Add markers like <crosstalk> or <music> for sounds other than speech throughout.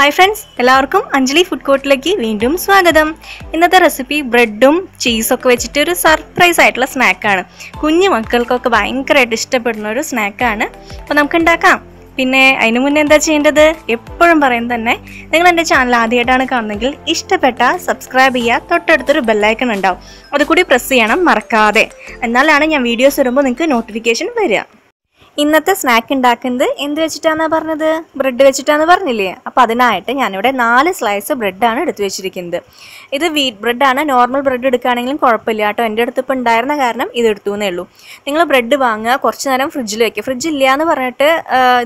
Hi friends എല്ലാവർക്കും Anjali food കോർട്ടിലേക്ക് വീണ്ടും സ്വാഗതം. ഇന്നത്തെ റെസിപ്പി ബ്രെഡും ചീസൊക്കെ വെച്ചിട്ട് ഒരു സർപ്രൈസ് ആയിട്ടുള്ള സ്നാക്കാണ് കുഞ്ഞു മക്കൾക്കൊക്കെ ഭയങ്കരമായിട്ട് ഇഷ്ടപ്പെടുന്ന ഒരു സ്നാക്കാണ് അപ്പോൾ നമുക്ക് ഉണ്ടാക്കാം. പിന്നെ അതിന് മുന്നേ എന്താ ചെയ്യേണ്ടത്? എപ്പോഴും പറയും തന്നെ നിങ്ങൾ എന്റെ ചാനൽ ആദ്യമായിട്ടാണ് കാണുന്നതെങ്കിൽ ഇഷ്ടപ്പെട്ട സബ്സ്ക്രൈബ് ചെയ്യുക തൊട്ടടുത്തൊരു ബെല്ലൈക്കൺ ഉണ്ടാവും. അതുകൂടി പ്രസ് ചെയ്യണം മറക്കാതെ. എന്നാലാണ് ഞാൻ വീഡിയോസ് വരുമ്പോൾ നിങ്ങൾക്ക് നോട്ടിഫിക്കേഷൻ വരിക. ഇന്നത്തെ സ്നാക്ക് ഉണ്ടാക്കുന്നത് എന്ത് വെച്ചിട്ടാണെന്നാ പറഞ്ഞത്? ബ്രെഡ് വെച്ചിട്ടാന്ന് പറഞ്ഞില്ലേ? അപ്പോൾ അതിനായിട്ട് ഞാനിവിടെ നാല് സ്ലൈസ് ബ്രെഡാണ് എടുത്തു വെച്ചിരിക്കുന്നത്. ഇത് വീറ്റ് ബ്രെഡാണ് നോർമൽ ബ്രെഡ് എടുക്കുകയാണെങ്കിലും കുഴപ്പമില്ല കേട്ടോ. എന്റെ അടുത്ത് ഇപ്പോൾ ഉണ്ടായിരുന്ന കാരണം ഇത് എടുത്തു എന്നേ ഉള്ളൂ. നിങ്ങൾ ബ്രെഡ് വാങ്ങുക കുറച്ച് നേരം ഫ്രിഡ്ജിൽ വെക്കുക. ഫ്രിഡ്ജ് ഇല്ല എന്ന് പറഞ്ഞിട്ട്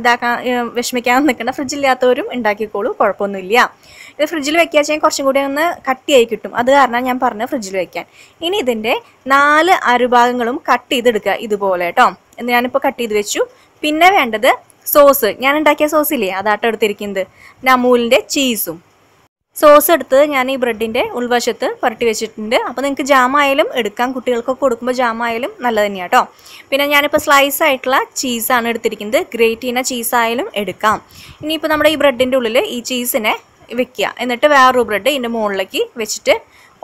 ഇതാക്കാൻ വിഷമിക്കാൻ നിൽക്കേണ്ട. ഫ്രിഡ്ജ് ഇല്ലാത്തവരും ഉണ്ടാക്കിക്കോളൂ. കുഴപ്പമൊന്നുമില്ല. ഇത് ഫ്രിഡ്ജിൽ വെക്കുക വെച്ചാൽ കുറച്ചും കൂടി ഒന്ന് കട്ടിയായി കിട്ടും. അത് കാരണം ഞാൻ പറഞ്ഞു ഫ്രിഡ്ജിൽ വെക്കാൻ. ഇനി ഇതിന്റെ നാല് അരുഭാഗങ്ങളും കട്ട് ചെയ്തെടുക്കുക ഇതുപോലെ കേട്ടോ. എന്ന് ഞാനിപ്പോൾ കട്ട് ചെയ്ത് വെച്ചു. പിന്നെ വേണ്ടത് സോസ് ഞാൻ ഉണ്ടാക്കിയ സോസ് ഇല്ലേ? അതാട്ടോ എടുത്തിരിക്കുന്നത്. പിന്നെ അമൂലിന്റെ ചീസും സോസ് എടുത്ത് ഞാൻ ഈ ബ്രെഡിന്റെ ഉൾവശത്ത് പുരട്ടി വെച്ചിട്ടുണ്ട്. അപ്പോൾ നിങ്ങൾക്ക് ജാമായാലും എടുക്കാം. കുട്ടികൾക്കൊക്കെ കൊടുക്കുമ്പോൾ ജാമായാലും നല്ലത് തന്നെയാണ് കേട്ടോ പിന്നെ ഞാനിപ്പോൾ സ്ലൈസ് ആയിട്ടുള്ള ചീസാണ് എടുത്തിരിക്കുന്നത്. ഗ്രേറ്റ് ചെയ്യുന്ന ചീസായാലും എടുക്കാം. ഇനിയിപ്പോൾ നമ്മുടെ ഈ ബ്രെഡിന്റെ ഉള്ളിൽ ഈ ചീസിനെ വെക്കുക. എന്നിട്ട് വേറൊരു ബ്രെഡ് ഇതിന്റെ മുകളിലേക്ക് വെച്ചിട്ട്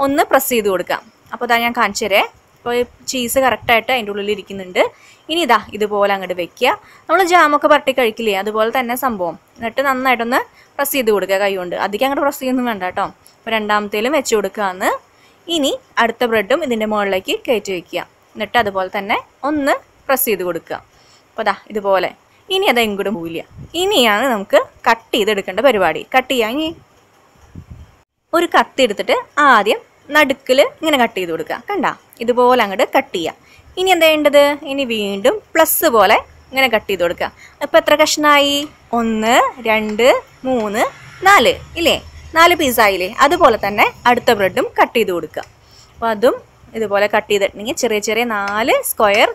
ഒന്ന് പ്രസ് ചെയ്ത് കൊടുക്കാം. അപ്പോൾ അതാ ഞാൻ കാണിച്ചു തരേ. അപ്പോൾ ചീസ് കറക്റ്റായിട്ട് അതിന്റെ ഉള്ളിൽ ഇരിക്കുന്നുണ്ട്. ഇനി ഇതാ ഇതുപോലെ അങ്ങോട്ട് വെക്കുക. നമ്മൾ ജാമൊക്കെ പരട്ടി കഴിക്കില്ലേ? അതുപോലെ തന്നെ സംഭവം. എന്നിട്ട് നന്നായിട്ടൊന്ന് പ്രസ് ചെയ്ത് കൊടുക്കുക കൈ കൊണ്ട്. അധികം അങ്ങോട്ട് പ്രസ് ചെയ്യൊന്നും വേണ്ട കേട്ടോ. അപ്പോൾ രണ്ടാമത്തേലും വെച്ച് കൊടുക്കുകയെന്ന് ഇനി അടുത്ത ബ്രെഡും ഇതിന്റെ മുകളിലേക്ക് കയറ്റി വയ്ക്കുക എന്നിട്ട് അതുപോലെ തന്നെ ഒന്ന് പ്രസ് ചെയ്ത് കൊടുക്കുക. അപ്പോൾ ദാ ഇതുപോലെ. ഇനി അത് എങ്ങോട്ടും പോവില്ല. ഇനിയാണ് നമുക്ക് കട്ട് ചെയ്തെടുക്കേണ്ട പരിപാടി. കട്ട് ചെയ്യാൻ ഇനി ഒരു കത്തി എടുത്തിട്ട് ആദ്യം നടുക്കിൽ ഇങ്ങനെ കട്ട് ചെയ്ത് കൊടുക്കുക. കണ്ട? ഇതുപോലെ അങ്ങോട്ട് കട്ട് ചെയ്യുക ഇനി എന്താ വേണ്ടത് ഇനി വീണ്ടും പ്ലസ് പോലെ ഇങ്ങനെ കട്ട് ചെയ്ത് കൊടുക്കുക. അപ്പോൾ എത്ര കഷ്ണമായി ഒന്ന് രണ്ട് മൂന്ന് നാല്. ഇല്ലേ? നാല് പീസായില്ലേ അതുപോലെ തന്നെ അടുത്ത ബ്രെഡും കട്ട് ചെയ്ത് കൊടുക്കുക. അപ്പോൾ അതും ഇതുപോലെ കട്ട് ചെയ്തിട്ടുണ്ടെങ്കിൽ ചെറിയ ചെറിയ നാല് സ്ക്വയർ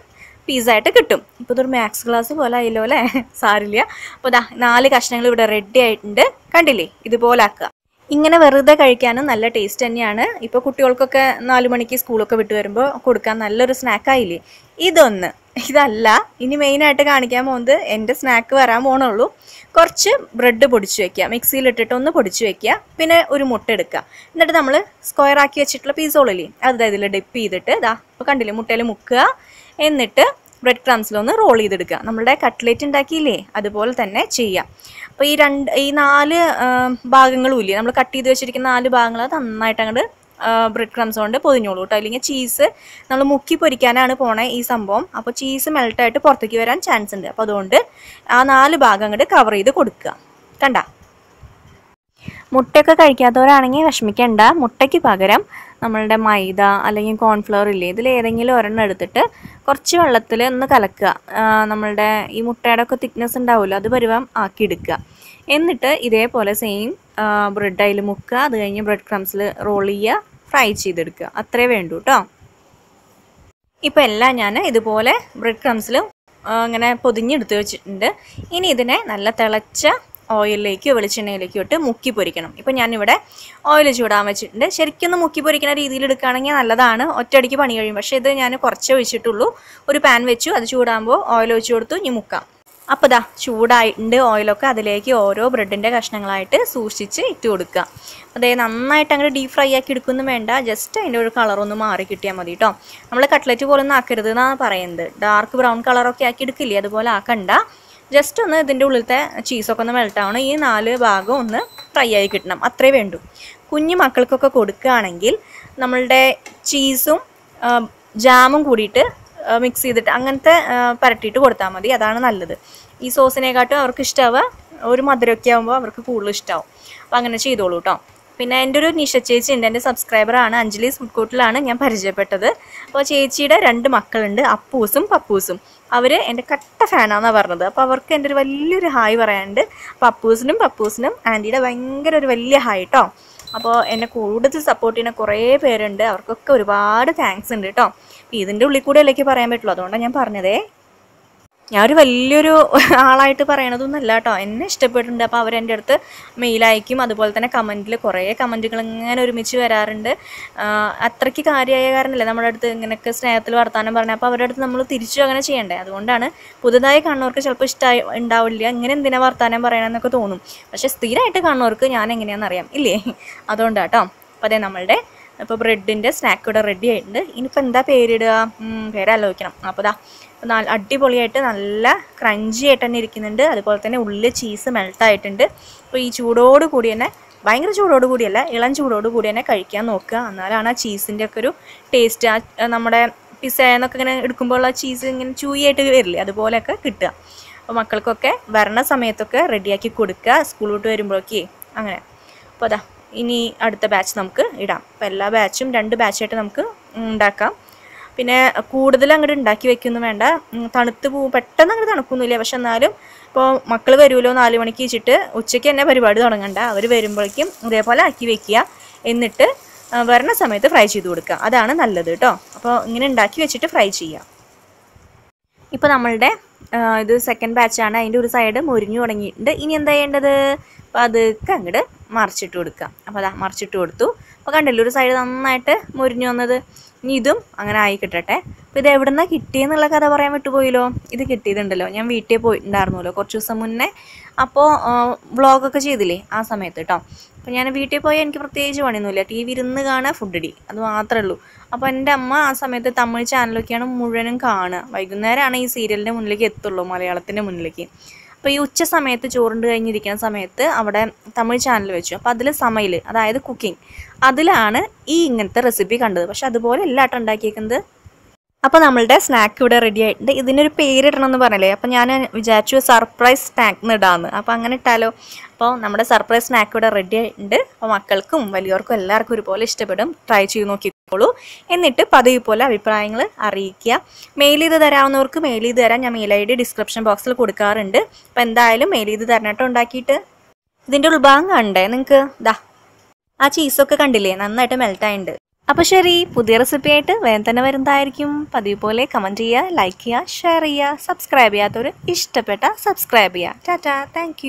പീസായിട്ട് കിട്ടും. ഇപ്പോൾ ഇതൊരു മാത്സ് ക്ലാസ് പോലെ ആയില്ലോ അല്ലേ? സാരില്ല. അപ്പോൾ ദാ നാല് കഷ്ണങ്ങൾ ഇവിടെ റെഡി ആയിട്ടുണ്ട്. കണ്ടില്ലേ? ഇതുപോലെ ആക്കുക. ഇങ്ങനെ വെറുതെ കഴിക്കാനും നല്ല ടേസ്റ്റ് തന്നെയാണ്. ഇപ്പോൾ കുട്ടികൾക്കൊക്കെ നാല് മണിക്ക് സ്കൂളൊക്കെ വിട്ട് വരുമ്പോൾ കൊടുക്കാൻ നല്ലൊരു സ്നാക്കായില്ലേ ഇതൊന്ന്. ഇതല്ല. ഇനി മെയിനായിട്ട് കാണിക്കാൻ പോകുന്നത് എന്റെ സ്നാക്ക് വരാൻ പോകണുള്ളൂ കുറച്ച് ബ്രെഡ് പൊടിച്ച് വെക്കുക. മിക്സിയിലിട്ടിട്ട് ഒന്ന് പൊടിച്ച് വെക്കുക. പിന്നെ ഒരു മുട്ട എടുക്കുക. എന്നിട്ട് നമ്മൾ സ്ക്വയർ ആക്കി വെച്ചിട്ടുള്ള പീസോളില്ലേ അത് ഇതിൽ ഡിപ്പ് ചെയ്തിട്ട് ഇതാ ഇപ്പോൾ കണ്ടില്ലേ മുട്ടയിൽ മുക്കുക. എന്നിട്ട് ബ്രെഡ് ക്രംസിലൊന്ന് റോൾ ചെയ്തെടുക്കുക. നമ്മുടെ കട്ട്ലേറ്റ് ഉണ്ടാക്കിയില്ലേ? അതുപോലെ തന്നെ ചെയ്യാം. അപ്പോൾ ഈ രണ്ട് ഈ നാല് ഭാഗങ്ങളും ഇല്ലേ? നമ്മൾ കട്ട് ചെയ്ത് വെച്ചിരിക്കുന്ന നാല് ഭാഗങ്ങൾ അത് നന്നായിട്ട് അങ്ങോട്ട് ബ്രെഡ് ക്രംസ് കൊണ്ട് പൊതിഞ്ഞോളൂ കേട്ടോ അല്ലെങ്കിൽ ചീസ് നമ്മൾ മുക്കി പൊരിക്കാനാണ് പോണേ ഈ സംഭവം. അപ്പോൾ ചീസ് മെൽട്ടായിട്ട് പുറത്തേക്ക് വരാൻ ചാൻസ് ഉണ്ട്. അപ്പോൾ അതുകൊണ്ട് ആ നാല് ഭാഗം കവർ ചെയ്ത് കൊടുക്കുക. കണ്ട? മുട്ടയൊക്കെ കഴിക്കാത്തവരാണെങ്കിൽ വിഷമിക്കേണ്ട. മുട്ടയ്ക്ക് പകരം നമ്മളുടെ മൈദ അല്ലെങ്കിൽ കോൺഫ്ലവർ ഇല്ലേ ഇതിൽ ഏതെങ്കിലും ഒരെണ്ണം എടുത്തിട്ട് കുറച്ച് വെള്ളത്തിൽ ഒന്ന് കലക്കുക. നമ്മളുടെ ഈ മുട്ടയുടെ ഒക്കെ തിക്നെസ് ഉണ്ടാവുമല്ലോ അത് പരുവം ആക്കി എടുക്കുക. എന്നിട്ട് ഇതേപോലെ സെയിം ബ്രെഡ് അതിൽ മുക്കുക. അത് കഴിഞ്ഞ് ബ്രെഡ് ക്രംസിൽ റോൾ ചെയ്യുക ഫ്രൈ ചെയ്തെടുക്കുക. അത്രേ വേണ്ടൂ കേട്ടോ ഇപ്പോൾ എല്ലാം ഞാൻ ഇതുപോലെ ബ്രെഡ് ക്രംസിൽ ഇങ്ങനെ പൊതിഞ്ഞെടുത്ത് വെച്ചിട്ടുണ്ട്. ഇനി ഇതിനെ നല്ല തിളച്ച ഓയിലിലേക്കോ വെളിച്ചെണ്ണയിലേക്കോ ഇട്ട് മുക്കി പൊരിക്കണം. ഇപ്പം ഞാനിവിടെ ഓയിൽ ചൂടാൻ വെച്ചിട്ടുണ്ട്. ശരിക്കും ഒന്ന് മുക്കി പൊരിക്കുന്ന രീതിയിൽ എടുക്കുകയാണെങ്കിൽ നല്ലതാണ്. ഒറ്റയടിക്ക് പണി കഴിയും. പക്ഷേ ഇത് ഞാൻ കുറച്ചേ ഒഴിച്ചിട്ടുള്ളൂ. ഒരു പാൻ വെച്ചു. അത് ചൂടാകുമ്പോൾ ഓയിൽ ഒഴിച്ചു കൊടുത്തു. ഇനി മുക്കാം. അപ്പോൾ ദാ ചൂടായിട്ടുണ്ട് ഓയിലൊക്കെ. അതിലേക്ക് ഓരോ ബ്രെഡിന്റെ കഷ്ണങ്ങളായിട്ട് സൂക്ഷിച്ച് ഇട്ട് കൊടുക്കുക. അതേ നന്നായിട്ട് അങ്ങനെ ഡീപ് ഫ്രൈ ആക്കി എടുക്കുന്നു വേണ്ട. ജസ്റ്റ് അതിന്റെ ഒരു കളറൊന്ന് മാറി കിട്ടിയാൽ മതി കേട്ടോ നമ്മൾ കട്ട്ലറ്റ് പോലെ ഒന്നും ആക്കരുത് എന്നാണ് പറയുന്നത്. ഡാർക്ക് ബ്രൗൺ കളറൊക്കെ ആക്കി എടുക്കില്ലേ? അതുപോലെ ആക്കണ്ട. ജസ്റ്റ് ഒന്ന് ഇതിന്റെ ഉള്ളിലത്തെ ചീസൊക്കെ ഒന്ന് മെൽട്ടാവണം ഈ നാല് ഭാഗം ഒന്ന് ഫ്രൈ ആയി കിട്ടണം. അത്രേ വേണ്ടൂ. കുഞ്ഞു മക്കൾക്കൊക്കെ കൊടുക്കുകയാണെങ്കിൽ നമ്മളുടെ ചീസും ജാമും കൂടിയിട്ട് മിക്സ് ചെയ്തിട്ട് അങ്ങനത്തെ പരട്ടിയിട്ട് കൊടുത്താൽ മതി. അതാണ് നല്ലത്. ഈ സോസിനെക്കാട്ടും അവർക്ക് ഇഷ്ടമാവുക ഒരു മധുരമൊക്കെ ആകുമ്പോൾ അവർക്ക് കൂടുതൽ ഇഷ്ടമാവും അപ്പോൾ അങ്ങനെ ചെയ്തോളൂ കേട്ടോ പിന്നെ എന്റെ ഒരു നിഷ ചേച്ചി ഉണ്ട്. എന്റെ സബ്സ്ക്രൈബറാണ് അഞ്ജലി ഫുഡ് കോർട്ടിലാണ് ഞാൻ പരിചയപ്പെട്ടത്. അപ്പോൾ ചേച്ചിയുടെ രണ്ട് മക്കളുണ്ട്. അപ്പൂസും പപ്പൂസും. അവർ എന്റെ കട്ട ഫാനാണെന്നാണ് പറഞ്ഞത്. അപ്പോൾ അവർക്ക് എന്റെ ഒരു വലിയൊരു ഹായ് പറയാനുണ്ട്. പപ്പൂസിനും പപ്പൂസിനും ആന്റിയുടെ ഭയങ്കര ഒരു വലിയ ഹായ് കേട്ടോ അപ്പോൾ എന്നെ കൂടുതൽ സപ്പോർട്ട് ചെയ്യുന്ന കുറേ പേരുണ്ട്. അവർക്കൊക്കെ ഒരുപാട് താങ്ക്സ് ഉണ്ട് കേട്ടോ ഇതിന്റെ ഉള്ളിൽ കൂടെ അല്ലേക്ക് പറയാൻ പറ്റുള്ളൂ. അതുകൊണ്ടാണ് ഞാൻ പറഞ്ഞതേ. ഞാൻ ഒരു വലിയൊരു <laughs> ആളായിട്ട് പറയണതൊന്നുമല്ല കേട്ടോ. എന്നെ ഇഷ്ടപ്പെട്ടിട്ടുണ്ട്. അപ്പോൾ അവരെന്റെ അടുത്ത് മെയിൽ അയക്കും. അതുപോലെ തന്നെ കമന്റിൽ കുറേ കമന്റുകൾ ഇങ്ങനെ ഒരുമിച്ച് വരാറുണ്ട്. അത്രയ്ക്ക് കാര്യമായ കാരണമല്ലേ നമ്മുടെ അടുത്ത് ഇങ്ങനെയൊക്കെ സ്നേഹത്തിൽ വർത്താനം പറഞ്ഞാൽ അപ്പോൾ അവരുടെ അടുത്ത് നമ്മൾ തിരിച്ചു അങ്ങനെ ചെയ്യണ്ടേ? അതുകൊണ്ടാണ് പുതുതായി കാണുന്നവർക്ക് ചിലപ്പോൾ ഇഷ്ടമായി ഉണ്ടാവില്ല. ഇങ്ങനെ എന്തിനാ വർത്താനം പറയണമെന്നൊക്കെ തോന്നും. പക്ഷേ സ്ഥിരമായിട്ട് കാണുന്നവർക്ക് ഞാൻ എങ്ങനെയാണെന്ന് അറിയാം ഇല്ലേ? അതുകൊണ്ടാട്ടോ. അപ്പോൾ അതെ നമ്മളുടെ ഇപ്പോൾ ബ്രെഡിന്റെ സ്നാക്ക് ഇവിടെ റെഡി ആയിട്ടുണ്ട്. ഇനിയിപ്പോൾ എന്താ പേരിടുക? പേര് പേരാലോചിക്കണം അപ്പോൾ ദാ നല്ല അടിപൊളിയായിട്ട് നല്ല ക്രഞ്ചി ആയിട്ട് തന്നെ ഇരിക്കുന്നുണ്ട്. അതുപോലെ തന്നെ ഉള്ളിൽ ചീസ് മെൽട്ടായിട്ടുണ്ട് അപ്പോൾ ഈ ചൂടോട് കൂടി തന്നെ ഭയങ്കര ചൂടോട് കൂടിയല്ല ഇളം ചൂടോട് കൂടി തന്നെ കഴിക്കാൻ നോക്കുക. എന്നാലാണ് ആ ചീസിന്റെ ഒക്കെ ഒരു ടേസ്റ്റ് ആ നമ്മുടെ പിസ എന്നൊക്കെ ഇങ്ങനെ എടുക്കുമ്പോൾ ആ ചീസ് ഇങ്ങനെ ചൂയായിട്ട് വരില്ലേ അതുപോലെയൊക്കെ കിട്ടുക. അപ്പോൾ മക്കൾക്കൊക്കെ വരണ സമയത്തൊക്കെ റെഡിയാക്കി കൊടുക്കുക. സ്കൂൾ വിട്ട് വരുമ്പോഴേക്ക് അങ്ങനെ. അപ്പോൾ അതാ ഇനി അടുത്ത ബാച്ച് നമുക്ക് ഇടാം. അപ്പോൾ എല്ലാ ബാച്ചും രണ്ട് ബാച്ചായിട്ട് നമുക്ക് ഉണ്ടാക്കാം. പിന്നെ കൂടുതൽ അങ്ങോട്ട് ഉണ്ടാക്കി വെക്കൊന്നും വേണ്ട. തണുത്ത് പോവും പെട്ടെന്ന് അങ്ങോട്ട് തണുക്കൊന്നുമില്ല. പക്ഷെ എന്നാലും ഇപ്പോൾ മക്കൾ വരുമല്ലോ നാല് മണിക്ക് വെച്ചിട്ട് ഉച്ചയ്ക്ക് തന്നെ പരിപാടി തുടങ്ങണ്ട. അവർ വരുമ്പോഴേക്കും ഇതേപോലെ ആക്കി വെക്കുക. എന്നിട്ട് വരണ സമയത്ത് ഫ്രൈ ചെയ്ത് കൊടുക്കുക. അതാണ് നല്ലത് കേട്ടോ അപ്പോൾ ഇങ്ങനെ ഉണ്ടാക്കി വെച്ചിട്ട് ഫ്രൈ ചെയ്യാം. ഇപ്പോൾ നമ്മളുടെ ഇത് സെക്കൻഡ് ബാച്ചാണ് അതിന്റെ ഒരു സൈഡ് മുരിഞ്ഞു തുടങ്ങിയിട്ടുണ്ട്. ഇനി എന്താ ചെയ്യേണ്ടത്? അപ്പോൾ അതൊക്കെ അങ്ങോട്ട് മറിച്ചിട്ട് കൊടുക്കുക. അപ്പോൾ അതാ മറിച്ചിട്ട് കൊടുത്തു. അപ്പോൾ കണ്ടില്ലേ ഒരു സൈഡ് നന്നായിട്ട് മുരിഞ്ഞു വന്നത്. ഇനി ഇതും അങ്ങനെ ആയി കിട്ടട്ടെ. അപ്പോൾ ഇത് എവിടെ നിന്നാണ് കിട്ടിയെന്നുള്ള കഥ പറയാൻ വിട്ടുപോയല്ലോ? ഇത് കിട്ടിയതുണ്ടല്ലോ. ഞാൻ വീട്ടിൽ പോയിട്ടുണ്ടായിരുന്നല്ലോ കുറച്ച് ദിവസം മുന്നേ. അപ്പോൾ വ്ളോഗൊക്കെ ചെയ്തില്ലേ ആ സമയത്ത് കേട്ടോ. അപ്പോൾ ഞാൻ വീട്ടിൽ പോയി എനിക്ക് പ്രത്യേകിച്ച് പണിയൊന്നുമില്ല. ടി വി ഇരുന്ന് കാണുക ഫുഡ് അടി അത് മാത്രമേ ഉള്ളൂ. അപ്പോൾ എന്റെ അമ്മ ആ സമയത്ത് തമിഴ് ചാനലൊക്കെയാണ് മുഴുവനും കാണുക. വൈകുന്നേരമാണ് ഈ സീരിയലിന്റെ മുന്നിലേക്ക് എത്തുള്ളൂ മലയാളത്തിന്റെ മുന്നിലേക്ക്. അപ്പോൾ ഈ ഉച്ച സമയത്ത് ചോറുണ്ട് കഴിഞ്ഞിരിക്കുന്ന സമയത്ത് അവിടെ തമിഴ് ചാനൽ വെച്ചു. അപ്പോൾ അതിൽ സമയിൽ അതായത് കുക്കിംഗ് അതിലാണ് ഈ ഇങ്ങനത്തെ റെസിപ്പി കണ്ടത്. പക്ഷെ അതുപോലെ എല്ലാട്ടും ഉണ്ടാക്കിയേക്കുന്നത്. അപ്പോൾ നമ്മളുടെ സ്നാക്ക് ഇവിടെ റെഡി ആയിട്ടുണ്ട്. ഇതിനൊരു പേരിടണം എന്ന് പറഞ്ഞില്ലേ? അപ്പോൾ ഞാൻ വിചാരിച്ചു സർപ്രൈസ് സ്നാക്ക് എന്ന് ഇടാമെന്ന് അപ്പോൾ അങ്ങനെ ഇട്ടാലോ? അപ്പോൾ നമ്മുടെ സർപ്രൈസ് സ്നാക്ക് ഇവിടെ റെഡി ആയിട്ടുണ്ട്. അപ്പോൾ മക്കൾക്കും വലിയവർക്കും എല്ലാവർക്കും ഒരുപോലെ ഇഷ്ടപ്പെടും. ട്രൈ ചെയ്ത് നോക്കിക്കോളൂ എന്നിട്ട് പതിവ് പോലെ അഭിപ്രായങ്ങൾ അറിയിക്കുക. മെയിൽ ചെയ്ത് തരാവുന്നവർക്ക് മെയിൽ ചെയ്ത് തരാൻ ഞാൻ മെയിൽ ഐ ഡി ഡിസ്ക്രിപ്ഷൻ ബോക്സിൽ കൊടുക്കാറുണ്ട്. അപ്പം എന്തായാലും മെയിൽ ചെയ്ത് തരണട്ടോ ഉണ്ടാക്കിയിട്ട്. ഇതിന്റെ ഉൾഭാഗം കണ്ടേ നിങ്ങൾക്ക് ദാ ആ ചീസൊക്കെ കണ്ടില്ലേ? നന്നായിട്ട് മെൽട്ടായിട്ടുണ്ട് അപ്പോൾ ശരി പുതിയ റെസിപ്പി ആയിട്ട് വേഗം തന്നെ വരുന്നതായിരിക്കും. പതിവ് പോലെ കമന്റ് ചെയ്യുക ലൈക്ക് ചെയ്യുക ഷെയർ ചെയ്യുക സബ്സ്ക്രൈബ് ചെയ്യാത്തവർ ഇഷ്ടപ്പെട്ട സബ്സ്ക്രൈബ് ചെയ്യുക. ടാറ്റാ താങ്ക്